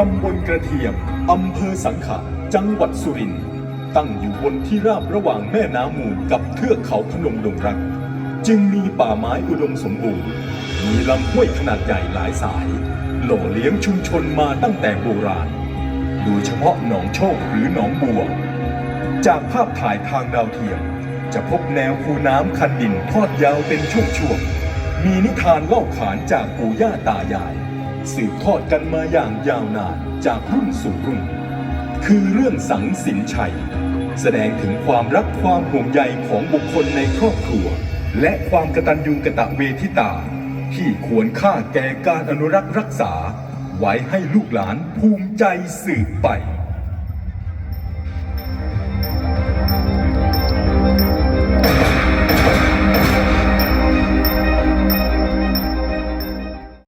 ตำบลกระเทียม อำเภอสังขะ จังหวัดสุรินทร์ ตั้งอยู่บนที่ราบระหว่างแม่น้ำมูลกับเทือกเขาพนมดงรัก จึงมีป่าไม้อุดมสมบูรณ์ มีลำห้วยขนาดใหญ่หลายสาย หล่อเลี้ยงชุมชนมาตั้งแต่โบราณ โดยเฉพาะหนองโชคหรือหนองบัว จากภาพถ่ายทางดาวเทียม จะพบแนวคูน้ำคันดินทอดยาวเป็นช่วงๆ มีนิทานเล่าขานจากปู่ย่าตายาย สืบทอดกันมาอย่างยาวนานจากรุ่นสู่รุ่น คือเรื่องสังสินชัย แสดงถึงความรักความห่วงใยของบุคคลในครอบครัว และความกตัญญูกตะเวทิตา ที่ควรค่าแก่การอนุรักษ์รักษา ไว้ให้ลูกหลานภูมิใจสืบไป